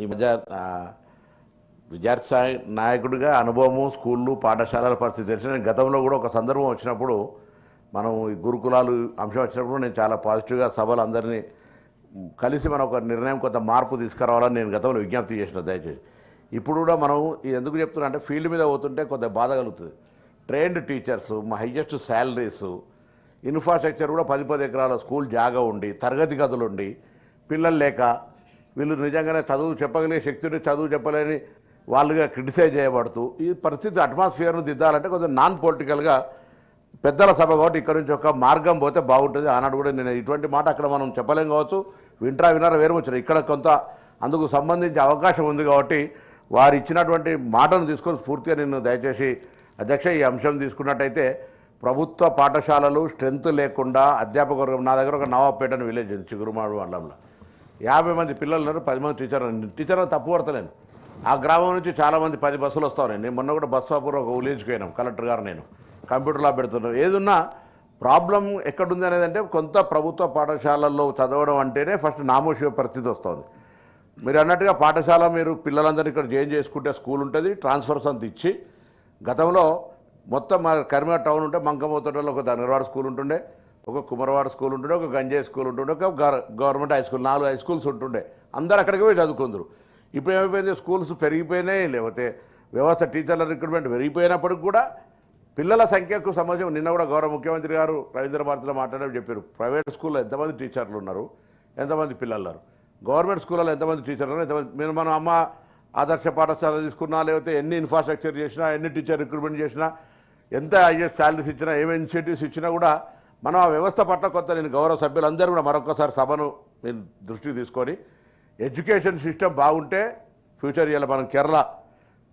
ఈ మధ్య విద్యార్థి సాయి నాయకుడిగా అనుభవము స్కూళ్ళు పాఠశాలల పరిస్థితి తెలిసి నేను గతంలో కూడా ఒక సందర్భం వచ్చినప్పుడు మనం ఈ గురుకులాలు అంశం వచ్చినప్పుడు నేను చాలా పాజిటివ్గా సభలు అందరినీ కలిసి మనం ఒక నిర్ణయం కొంత మార్పు తీసుకురావాలని నేను గతంలో విజ్ఞప్తి చేసిన దయచేసి. ఇప్పుడు కూడా మనం ఎందుకు చెప్తున్నా అంటే ఫీల్డ్ మీద పోతుంటే కొంత బాధ కలుగుతుంది. ట్రైన్డ్ టీచర్స్ మా హైయెస్ట్ శాలరీస్ ఇన్ఫ్రాస్ట్రక్చర్ కూడా పది పది ఎకరాల స్కూల్ జాగా ఉండి తరగతి గదులు ఉండి పిల్లలు లేక వీళ్ళు నిజంగానే చదువు చెప్పగలిగే శక్తిని చదువు చెప్పలేని వాళ్ళుగా క్రిటిసైజ్ చేయబడుతూ ఈ పరిస్థితి అట్మాస్ఫియర్ను దిద్దాలంటే కొంచెం నాన్ పొలిటికల్గా పెద్దల సభ కాబట్టి ఇక్కడ నుంచి ఒక మార్గం పోతే బాగుంటుంది. ఆనాడు కూడా నేను ఇటువంటి మాట అక్కడ మనం చెప్పలేం కావచ్చు. వింటరా వినరా వేరమొచ్చారు ఇక్కడ కొంత అందుకు సంబంధించి అవకాశం ఉంది కాబట్టి వారు ఇచ్చినటువంటి మాటను తీసుకొని స్ఫూర్తిగా నేను దయచేసి అధ్యక్ష ఈ అంశం తీసుకున్నట్టయితే ప్రభుత్వ పాఠశాలలు స్ట్రెంత్ లేకుండా అధ్యాపక వర్గం నా దగ్గర ఒక నవాబేట విలేజ్ ఉంది. చిగురుమాడు మండలంలో. యాభై మంది పిల్లలు ఉన్నారు పది మంది టీచర్ టీచర్ తప్పు పడతలేను. ఆ గ్రామం నుంచి చాలామంది పది బస్సులు వస్తాను నేను. మొన్న కూడా బస్ ఒక విలేజ్కి పోయినాం కలెక్టర్ గారు నేను. కంప్యూటర్లో పెడుతున్నాను ఏదున్నా ప్రాబ్లం ఎక్కడుంది అనేది అంటే కొంత ప్రభుత్వ పాఠశాలల్లో చదవడం అంటేనే ఫస్ట్ నామోషివ పరిస్థితి వస్తుంది. మీరు అన్నట్టుగా పాఠశాల మీరు పిల్లలందరినీ ఇక్కడ జాయిన్ చేసుకుంటే స్కూల్ ఉంటుంది ట్రాన్స్ఫర్స్ అంత ఇచ్చి గతంలో మొత్తం మా కరీంనగర్ టౌన్ ఉంటే మంకమోతడలో ఒక ధనగరవాడ స్కూల్ ఉంటుండే. ఒక కుమరవాడ స్కూల్ ఉంటుండే ఒక గంజాయి స్కూల్ ఉంటుండే ఒక గవర్నమెంట్ హై స్కూల్ నాలుగు హై స్కూల్స్ ఉంటుండే. అందరు అక్కడికి పోయి చదువుకుందరు. ఇప్పుడు ఏమైపోయింది? స్కూల్స్ పెరిగిపోయినాయి లేకపోతే వ్యవస్థ టీచర్ల రిక్రూట్మెంట్ పెరిగిపోయినప్పటికి కూడా పిల్లల సంఖ్యకు సంబంధించి నిన్న కూడా గౌరవ ముఖ్యమంత్రి గారు రవీంద్ర భారతిలో మాట్లాడడం చెప్పారు. ప్రైవేట్ స్కూల్లో ఎంతమంది టీచర్లు ఉన్నారు? ఎంతమంది పిల్లలు ఉన్నారు గవర్నమెంట్ స్కూల్లో ఎంతమంది టీచర్లు ఉన్నారు? ఎంతమంది మీరు మనం అమ్మ ఆదర్శ పాఠశాల తీసుకున్నా లేకపోతే ఎన్ని ఇన్ఫ్రాస్ట్రక్చర్ చేసినా ఎన్ని టీచర్ రిక్రూట్మెంట్ చేసినా ఎంత ఐఎస్ శాలరీస్ ఇచ్చినా ఏమి ఇన్సెంటివ్స్ ఇచ్చినా కూడా మనం ఆ వ్యవస్థ పట్ల కొంత నేను గౌరవ సభ్యులందరూ కూడా మరొకసారి సభను నేను దృష్టికి తీసుకొని ఎడ్యుకేషన్ సిస్టమ్ బాగుంటే ఫ్యూచర్ ఇవాళ మనం కేరళ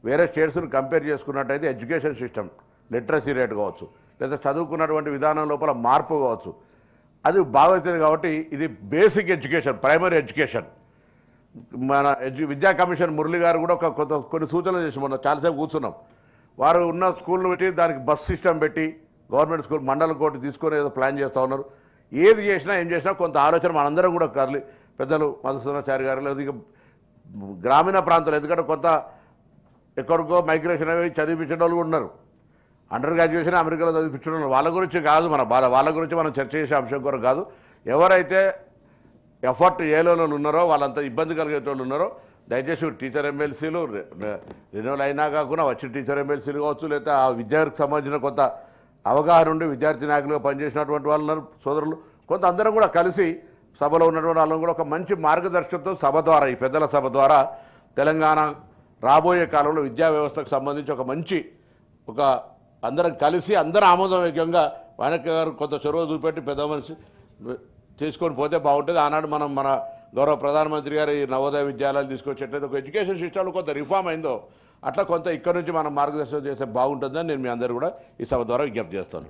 వేరే స్టేట్స్ని కంపేర్ చేసుకున్నట్టయితే ఎడ్యుకేషన్ సిస్టమ్ లిటరసీ రేట్ కావచ్చు. లేదా చదువుకున్నటువంటి విధానం లోపల మార్పు కావచ్చు. అది బాగవుతుంది కాబట్టి ఇది బేసిక్ ఎడ్యుకేషన్ ప్రైమరీ ఎడ్యుకేషన్. మన ఎడ్యు విద్యా కమిషన్ మురళి గారు కూడా ఒక కొంత కొన్ని సూచనలు చేసి మొన్న చాలాసేపు కూర్చున్నాం. వారు ఉన్న స్కూల్ను పెట్టి దానికి బస్ సిస్టమ్ పెట్టి గవర్నమెంట్ స్కూల్ మండల కోర్టు తీసుకొని ఏదో ప్లాన్ చేస్తూ ఉన్నారు. ఏది చేసినా ఏం చేసినా కొంత ఆలోచన మనందరం కూడా కర్లి పెద్దలు మధుసూదనాచారి గారు లేదా గ్రామీణ ప్రాంతాలు ఎందుకంటే కొంత ఎక్కడికో మైగ్రేషన్ అవి చదివించిన వాళ్ళు ఉన్నారు. అండర్ గ్రాడ్యుయేషన్ అమెరికాలో చదివించడం వాళ్ళు. వాళ్ళ గురించి కాదు మన బాధ. వాళ్ళ గురించి మనం చర్చ చేసే అంశం కూడా కాదు. ఎవరైతే ఎఫర్ట్ ఏ ఉన్నారో వాళ్ళంతా ఇబ్బంది కలిగేటోళ్ళు ఉన్నారో దయచేసి టీచర్ ఎమ్మెల్సీలు రెన్యువల్ అయినా కాకుండా వచ్చి టీచర్ ఎమ్మెల్సీలు కావచ్చు లేకపోతే ఆ విద్యార్థికి సంబంధించిన కొంత అవగాహన ఉండి విద్యార్థి నాయకులుగా పనిచేసినటువంటి వాళ్ళు సోదరులు. కొంత అందరం కూడా కలిసి సభలో ఉన్నటువంటి వాళ్ళని కూడా ఒక మంచి మార్గదర్శకత్వం సభ ద్వారా ఈ పెద్దల సభ ద్వారా తెలంగాణ రాబోయే కాలంలో విద్యా వ్యవస్థకు సంబంధించి ఒక మంచి ఒక అందరం కలిసి అందరం ఆమోదయోగ్యంగా వెనక్కి గారు కొంత చొరవ చూపెట్టి పెద్ద మనిషి తీసుకొని పోతే బాగుంటుంది. ఆనాడు మనం మన గౌరవ ప్రధానమంత్రి గారు ఈ నవోదయ విద్యాలయాలు తీసుకొచ్చేట్లయితే ఒక ఎడ్యుకేషన్ సిస్టంలో కొంత రిఫార్మ్ అయిందో అట్లా కొంత ఇక్కడ నుంచి మనం మార్గదర్శనం చేస్తే బాగుంటుందని నేను మీ అందరూ కూడా ఈ సభ ద్వారా విజ్ఞప్తి చేస్తాను.